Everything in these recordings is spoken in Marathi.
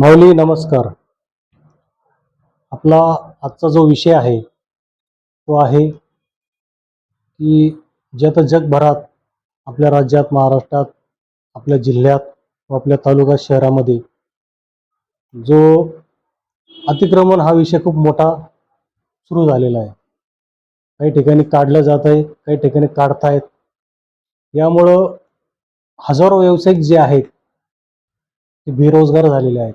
माऊली नमस्कार. आपला आजचा जो विषय आहे तो आहे की ज्यात जगभरात आपल्या राज्यात महाराष्ट्रात आपल्या जिल्ह्यात व आपल्या तालुका शहरामध्ये जो अतिक्रमण हा विषय खूप मोठा सुरू झालेला आहे. काही ठिकाणी काढलं जात आहे काही ठिकाणी काढतायत. यामुळं हजारो व्यावसायिक जे आहेत ते बेरोजगार झालेले आहेत.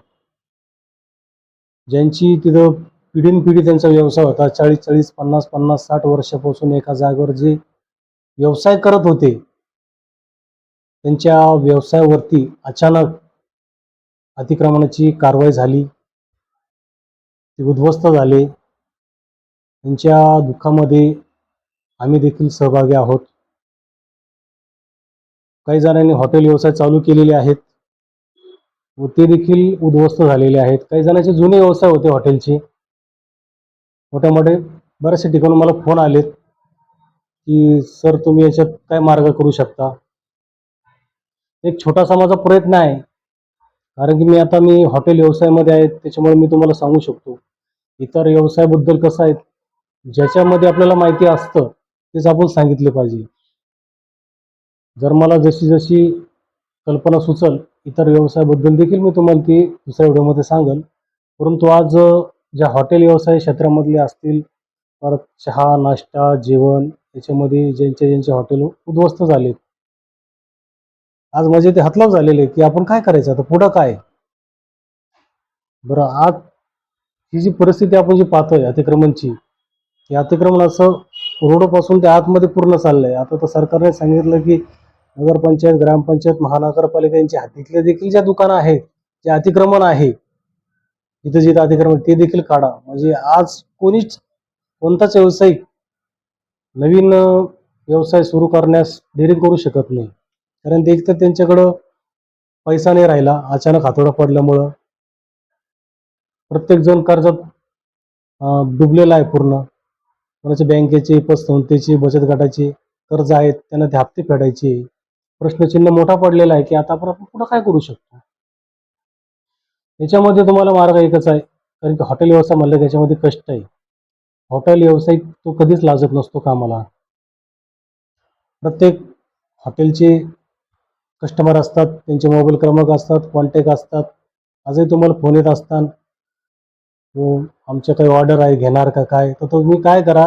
ज्यांची तिथं पिढीनपिढी त्यांचा व्यवसाय होता. चाळीस चाळीस पन्नास पन्नास साठ वर्षापासून एका जागेवर जे व्यवसाय करत होते त्यांच्या व्यवसायावरती अचानक अतिक्रमणाची कारवाई झाली. ते उद्ध्वस्त झाले. त्यांच्या दुःखामध्ये आम्ही देखील सहभागी आहोत. काही जणांनी हॉटेल व्यवसाय चालू केलेले आहेत. व ते देखील उद्ध्वस्त झालेले आहेत. काही जणांचे जुने व्यवसाय होते हॉटेलचे. मोठ्या मोठे बऱ्याचशा ठिकाणून मला फोन आलेत की सर तुम्ही याच्यात काय मार्ग करू शकता? एक छोटासा माझा प्रयत्न आहे. कारण की मी आता मी हॉटेल व्यवसायामध्ये आहे त्याच्यामुळे मी तुम्हाला सांगू शकतो. इतर व्यवसायाबद्दल कसं आहे ज्याच्यामध्ये आपल्याला माहिती असतं तेच आपण सांगितले पाहिजे. जर मला जशी जशी कल्पना सुचल इतर व्यवसायाबद्दल देखील मी तुम्हाला ती दुसऱ्या व्हिडिओमध्ये सांगेल. परंतु आज ज्या हॉटेल व्यवसाय क्षेत्रामधले असतील परत चहा नाश्ता जेवण याच्यामध्ये ज्यांचे ज्यांचे हॉटेल उद्ध्वस्त झालेत. आज म्हणजे ते हतलाव झालेले की आपण काय करायचं? आता पुढं काय? बरं आज ही जी परिस्थिती आपण जी पाहतोय अतिक्रमणची हे अतिक्रमण असं रोडपासून ते आतमध्ये पूर्ण चाललंय. आता तर सरकारने सांगितलं की नगरपंचायत ग्रामपंचायत महानगरपालिका यांच्या हातीतले देखील ज्या दुकानं आहेत जे अतिक्रमण आहे जिथं जिथं अतिक्रमण ते देखील काढा. म्हणजे आज कोणीच कोणताच व्यावसायिक नवीन व्यवसाय सुरू करण्यास डेअरिंग करू शकत नाही. कारण ते एक तर त्यांच्याकडं पैसा नाही राहिला अचानक हातोडा पडल्यामुळं. प्रत्येक जण कर्जात डुबलेला आहे पूर्ण. कोणाचे बँकेचे पतसंस्थेचे बचत गटाचे कर्ज आहेत त्यांना ते हप्ते फेडायचे. प्रश्नचिन्ह मोठा पडलेला आहे की आता आपण आपण पुढं काय करू शकतो? याच्यामध्ये तुम्हाला मार्ग एकच आहे. कारण की हॉटेल व्यवसाय म्हणलं त्याच्यामध्ये कष्ट आहे. हॉटेल व्यावसायिक तो कधीच लाजत नसतो कामाला. प्रत्येक हॉटेलचे कस्टमर असतात त्यांचे मोबाईल क्रमांक असतात कॉन्टॅक्ट असतात. आजही तुम्हाला फोन येत असतात आमच्या काही ऑर्डर आहे घेणार का काय? तर तुम्ही काय करा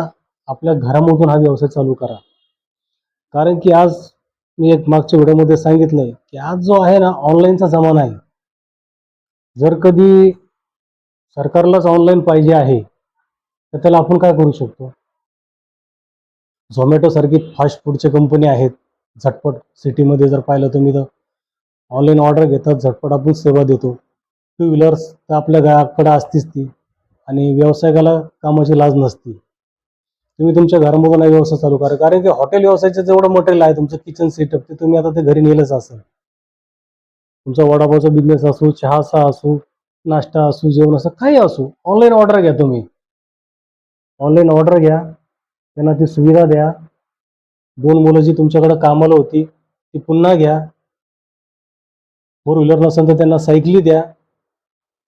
आपल्या घरामधून हा व्यवसाय चालू करा. कारण की आज मी एक मागच्या व्हिडिओमध्ये आहे की आज जो आहे ना ऑनलाईनचा जमाना आहे जर कधी सरकारलाच ऑनलाईन पाहिजे आहे तर त्याला आपण काय करू शकतो? झोमॅटोसारखी फास्ट फूडच्या कंपनी आहेत झटपट सिटीमध्ये जर पाहिलं तुम्ही तर ऑनलाईन ऑर्डर घेतात झटपट आपण सेवा देतो. टू व्हीलर्स तर आपल्या गावाकडं असतीच ती आणि व्यावसायिकाला कामाची लाज नसती. तुम्ही तुमच्या घरामधून व्यवसाय चालू करा. कारण की हॉटेल व्यवसायाचं जेवढं मटेरियल आहे तुमचं किचन सेटअप ते तुम्ही आता ते घरी नेलंच असेल. तुमचा वडापावचा बिझनेस असो चहाचा असो नाश्ता असो जेवण असो काही असो ऑनलाईन ऑर्डर घ्या तुम्ही. ऑनलाईन ऑर्डर घ्या त्यांना ती सुविधा द्या. दोन मुलं जी तुमच्याकडे कामाला होती ती पुन्हा घ्या. फोर व्हीलर नसेल तर त्यांना सायकली द्या.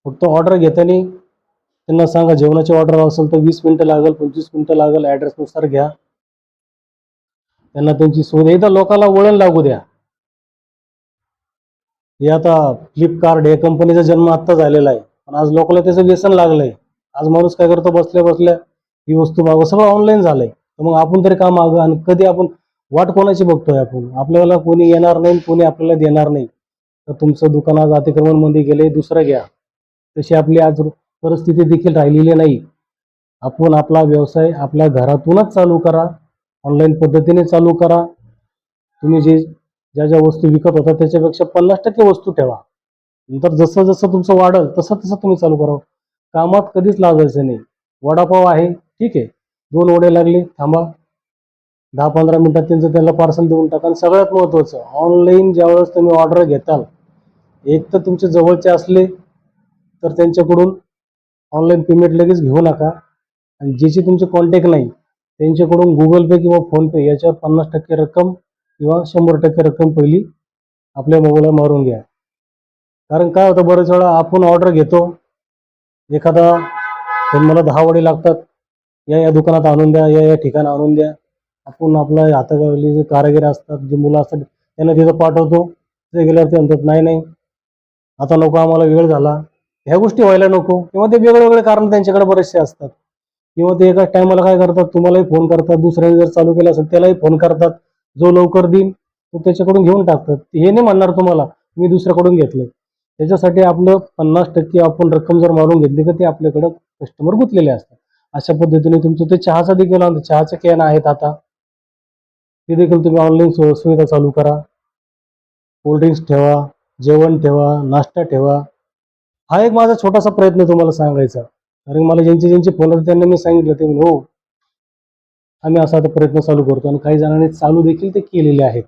फक्त ऑर्डर घेताना त्यांना सांगा जेवणाची ऑर्डर असेल तर वीस मिनिटं लागेल पंचवीस मिनिटं लागेल ॲड्रेसनुसार घ्या. त्यांना त्यांची सोय. एकदा लोकांना वळण लागू द्या. हे आता फ्लिपकार्ट या कंपनीचा जन्म आत्ता झालेला आहे. पण आज लोकांना त्याचं व्यसन लागलंय. आज माणूस काय करतो? बसल्या बसल्या ही वस्तू मागव सगळं ऑनलाईन झालंय. तर मग आपण तरी का मागं आणि कधी आपण वाट कोणाची बघतोय आपण? आपल्याला कोणी येणार नाही कोणी आपल्याला देणार नाही. तर तुमचं दुकान आज अतिक्रमणमध्ये गेले दुसरं घ्या. तशी आपली आज परिस्थिती देखील राहिलेली नाही. आपण आपला व्यवसाय आपल्या घरातूनच चालू करा. ऑनलाईन पद्धतीने चालू करा. तुम्ही जे ज्या ज्या वस्तू विकत होता त्याच्यापेक्षा पन्नास टक्के वस्तू ठेवा. नंतर जसं जसं तुमचं वाढल तसं तसं तुम्ही चालू करा. कामात कधीच लाजायचं नाही. वडापाव आहे ठीक आहे. दोन वडे लागले थांबा. दहा पंधरा मिनिटात त्यांचं त्याला पार्सल देऊन टाका. आणि सगळ्यात महत्त्वाचं ऑनलाईन ज्यावेळेस तुम्ही ऑर्डर घेताल एक तर तुमचे जवळचे असले तर त्यांच्याकडून ऑनलाईन पेमेंट लगेच घेऊ नका. आणि ज्याची तुमचे कॉन्टॅक्ट नाही त्यांच्याकडून गुगल पे किंवा फोनपे याच्यावर पन्नास टक्के रक्कम किंवा शंभर टक्के रक्कम पहिली आपल्या मोबाईलला मारून घ्या. कारण काय होतं बरेच वेळा आपण ऑर्डर घेतो एखादा मला दहा वडे लागतात या या दुकानात आणून द्या या या ठिकाणी आणून द्या. आपण आपल्या हाताखाली जे कारागीर असतात जे मुलं असतात त्यांना तिथं पाठवतो. ते गेल्यावर ते म्हणतात नाही नाही आता नको आम्हाला वेळ झाला. ह्या गोष्टी व्हायला नको. किंवा ते वेगवेगळे कारण त्यांच्याकडे बरेचसे असतात. किंवा ते एकाच टायमाला काय करतात तुम्हालाही फोन करतात दुसऱ्याने जर चालू केलं असेल त्यालाही फोन करतात. जो लवकर देईल तो त्याच्याकडून घेऊन टाकतात. हे नाही म्हणणार तुम्हाला मी दुसऱ्याकडून घेतलं त्याच्यासाठी आपलं पन्नास टक्के आपण रक्कम जर मारून घेतली तर ते आपल्याकडं कस्टमर गुंतलेले असतात. अशा पद्धतीने तुमचं ते चहाचा देखील आणतो चहाचे कॅन आहेत आता. ते देखील तुम्ही ऑनलाईन सुविधा चालू करा. कोल्ड्रिंक्स ठेवा जेवण ठेवा नाश्ता ठेवा. हा एक माझा छोटासा प्रयत्न तुम्हाला सांगायचा. कारण मला ज्यांचे ज्यांचे फोन होते त्यांना मी सांगितलं. ते म्हणजे हो आम्ही असा आता प्रयत्न चालू करतो आणि काही जणांनी चालू देखील ते केलेले आहेत.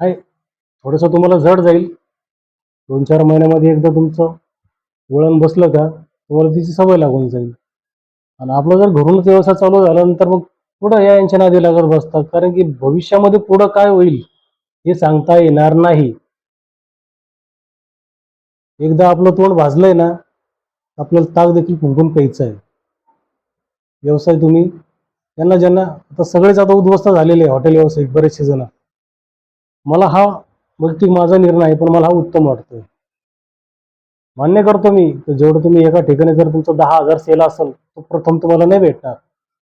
आहे. थोडंसं तुम्हाला जड जाईल. दोन चार महिन्यामध्ये एकदा तुमचं वळण बसलं का तुम्हाला तिची सवय लागून जाईल. आणि आपला जर घरूनच व्यवसाय चालू झाल्यानंतर मग पुढं या यांच्या नादी लागत बसतात. कारण की भविष्यामध्ये पुढं काय होईल हे सांगता येणार नाही. एकदा आपलं तोंड भाजलंय ना आपल्याला ताक देखील फुंकून प्यायचं आहे. व्यवसाय तुम्ही त्यांना ज्यांना आता सगळेच आता उद्ध्वस्त झालेले आहे हॉटेल व्यावसायिक बरेचसे जण. मला हा वैयक्तिक माझा निर्णय आहे पण मला हा उत्तम वाटतोय. मान्य करतो मी तर जेवढं तुम्ही एका ठिकाणी जर तुमचं दहा हजार सेल असेल तर प्रथम तुम्हाला नाही भेटणार.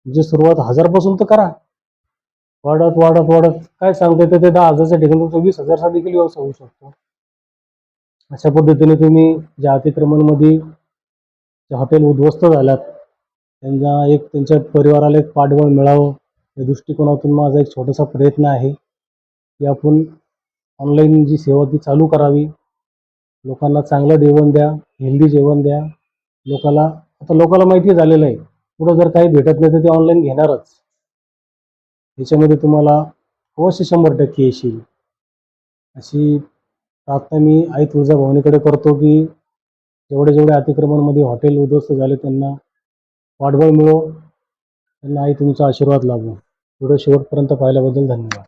म्हणजे सुरुवात हजारपासून तर करा. वाढत वाढत वाढत. काय सांगता येतं ते दहा हजारच्या ठिकाणी तुमचा वीस हजारचा देखील व्यवसाय होऊ शकतो. अशा पद्धतीने तुम्ही ज्या अतिक्रमणमध्ये ज्या हॉटेल उद्ध्वस्त झाल्यात त्यांना एक त्यांच्या परिवाराला एक पाठबळ मिळावं. या दृष्टिकोनातून माझा एक छोटासा प्रयत्न आहे की आपण ऑनलाईन जी सेवा ती चालू करावी. लोकांना चांगलं जेवण द्या हेल्दी जेवण द्या. लोकाला आता लोकाला माहिती झालेलं आहे पुढं जर काही भेटत नाही तर ते ऑनलाईन घेणारच. याच्यामध्ये तुम्हाला अवश्य शंभर टक्के येशील. अशी प्रार्थना मी आई तुळजाभवानीकडे करतो की जेवढे जेवढे अतिक्रमणमध्ये हॉटेल उद्ध्वस्त झाले त्यांना पाठबळ मिळो. त्यांना आई तुमचा आशीर्वाद लाभो. व्हिडिओ शेवटपर्यंत पाहिल्याबद्दल धन्यवाद.